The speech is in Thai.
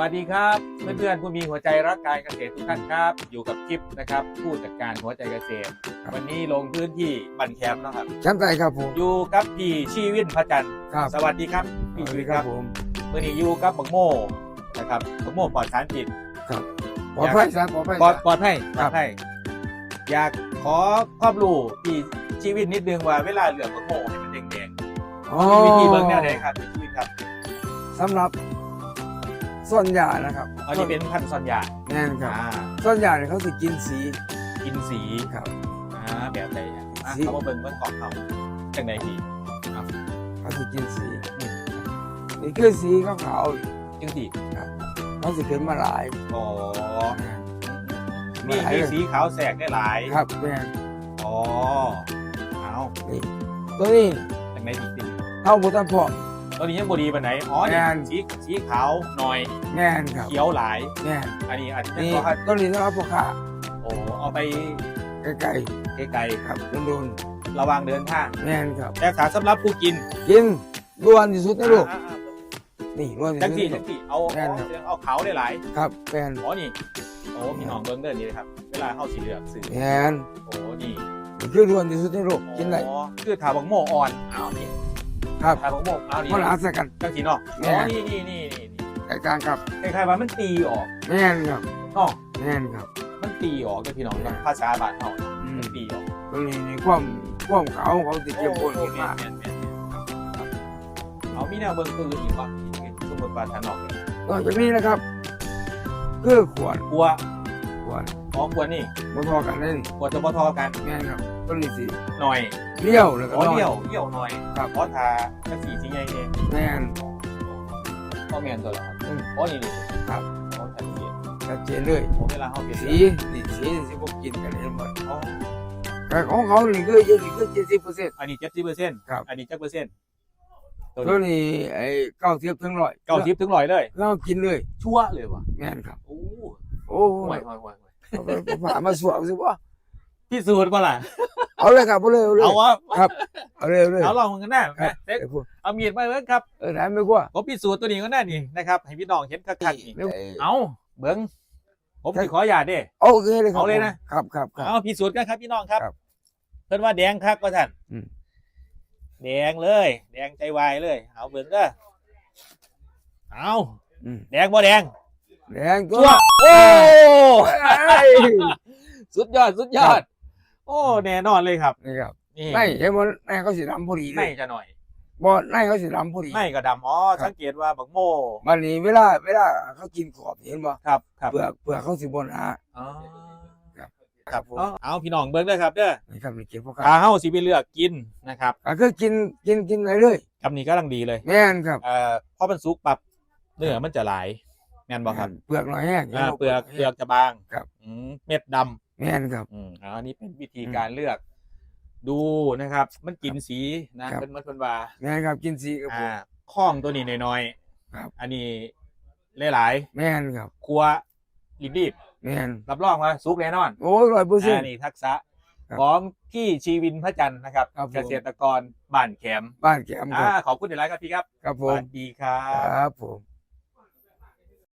วัสดีครับเพื่อนๆผู้มีหัวใจรักการเกษตรทุกท่านครับ อยู่กับกิฟนะครับ ผู้จัดการหัวใจเกษตรครับวันนี้ลงพื้นที่บันแคมป์นะครับแชมป์ไก่ครับผมอยู่กับพี่ชีวินพระจันทร์ครับสวัสดีครับพี่ชีวินครับผมวันนี้อยู่กับบักโม่นะครับบักโม่ปลอดสารพิษปลอดภัยสารปลอดภัยปลอดปลอดภัยปคลรัอบดภัยอยากขอความรู้พี่ชีวินนิดนึงว่าเวลาเหลือกบักโม่ให้มันแดงอ๋อๆมีวิธีเบิ่งแนวไหนครับพี่ชีวินครับสำหรับ ส่วนยานะครับอันนี้เป็นพันธุ์ซอนยาแน่นครับอ่าส่วนยาเนี่ยเขาสิกินสีกินสีครับ อ่าแบบไหนอะอะสีเขามาเบิ่งเบิ่งของเขาจังไหนพี่เขาสิกินสีนี่คือสีขาวจังสีๆเขาสิขึ้นมาหลายอ๋อมามีหลายมีเลยสีขาวแสกได้หลายครับแม่นอ๋อเอานี่ตัวนี้จังไหนพี่พี่เข้าบุตรพร้อม ตัวนี้ยังบดีปานไหนอ๋อนี่แม่น สีสีขาวหน่อยแน่นครับเขียวหลาย แน่นอันนี้อันนี้นี่ก็ตัวนี้สำหรับพ่อค้าโอ้เอาไปไก่ไกลๆครับโดนๆระวังเดินทางๆแน่นครับ แต่ขาสำหรับผู้กินกินล้วนที่สุดในโลกอ่านี่ล้วนๆจังที่สีสุดในโลกจังสีเอาแม่เอานครับ เอาขาวได้หลายครับแม่นอ๋อนี่โอ้พี่น้องเบิ่งเดินนี่เลยครับ เวลาเข้าสีเหลืองสื่อแม่นโอ้นี่นี่คือล้วนที่สุดในโลกกินได้ อ๋อคือถาบังโมอ่อนเอานี่ ครับถาบังโมเอานี่มันหลาใส่กัน จังสีเนาะแม่ อ๋อนี่นี่นี่นี่นี่ไก่กลางครับคล้ายๆว่ามันตีออกแม่นครับเนาะแม่นครับมันตีออกกับพี่น้องภาษาบาทเขาอืมมันตีออกตรงนี้ในความความขาวของเขาติดเกี่ยวข้นขึ้นมาแม่นแม่นแม่นครับครับเอามีแนวเบิ่งคืออีกว่าสมมติว่าทานออกนอกจากนี้นะครับคือขวดกลัวขวดอ๋อกลัวนี่มาพอกันเลยกลัวจะบ่ทอกันแม่นครับ ต้นนี้สีหน่อยเลี้ยวแล้วก็อ๋อน้อยเดี่ยวเดี่ยวหน่อยครับ เพราะทาจังสีสีใหญ่เองแม่น ก็แม่นตัวละครับอืมอ๋อนี่นี่ครับ อ๋อชัดเจนชัดเจนเลยผมเวลาเขาเปลี่ยนสีนี่สีสีพวกกินกันเห็นหมดอ๋อแต่ของเขานี่คือเยอะนี่คือเจ็ดสิบเปอร์เซ็นต์ อันนี้เจ็ดสิบเปอร์เซ็นต์ครับ อันนี้เจ็ดเปอร์เซ็นต์ตัวตัวนี้นี้ไอ้เก้าสิบถึงร้อยเก้าสิบถึงร้อยเลย เรากินเลยชั่วเลยวะแม่นครับ โอ้โอ้ห่วยยห่วยห่วยห่วยเอาไปผ่ามาสวมสิวะพี่สูตรป่ะล่ะ เอาเลยครับเอาเลยเอาเลยเอาวะเอาเลยเอาเลยเอาลองกันหน้าครับเด็กไอ้พวกเอามีดมาเบิ้งครับเออไหนไม่กลัวผมพี่สูตรตัวนี้ก็น่านี่นะครับให้พี่น้องเห็นคักๆนี่เดี๋ยวเอาเบิ้งผมสิขออย่าตเด้โอเคเลยครับเอาเลยนะครับครับครับเอาพี่สูตรกันครับพี่น้องครับครับเพิ่นว่าแดงคักก็ท่านอืมแดงเลย แดงใจวายเลย เอาเบิ้งเด้อเอาอืมแดงบ่แดงแดงตัชั่วโอ้เอ้ยสุดยอดสุดยอด โอ้แน่นอนเลยครับนี่ครับนี่ในเห็นบ่ในเขาสีดำพอดีเลในยจะหน่อยบ่ในเขาสีดำพอดีในก็ดำอ๋อครับ สังเกตว่าบักโมมันนี่เวลาเวลาเขากินขอบเห็นบ่ครับครับเปลือกเปลือกเขาสิบ่หนาอ๋อครับครับผมเอาเอาพี่น้องเบิ้งเด้อครับเด้อนี่ครับนี่เก็บพวกขาเขาเฮาสิไปเลือกกินนะครับก็คือกินกินกินอะไรเลยคำนี้กำลังดีเลยแม่นครับเอ่อพอมันสุกปรับเนื้อมันจะหลายแม่นบ่ครับ เปลือกหน่อยแห้ง อ่าเปลือกเปลือกจะบางครับ อืมเม็ดดำ แม่นครับ อืมอันนี้เป็นวิธีอืมการเลือกดูนะครับ มันกินสีนะครับ เป็นมันเป็นว่าแม่นครับกินสีกับผอ่ามข้องตัวนี้น้อยๆครับอันนี้หลายแม่นครับๆครัวรีบแม่นๆรับรองว่าสุกแน่นอน โอ้ยร้อยเปอร์เซ็นอัต์นนี้ทักษะครับของพี่ชีวินพระจันทร์นะครับ ครับผม เกษตรกรบ้านแขมบ้านแกมคอ่ารับขอบคุณในไลน์ครับพี่ครับ ครับสผมวัสดีครับครับผม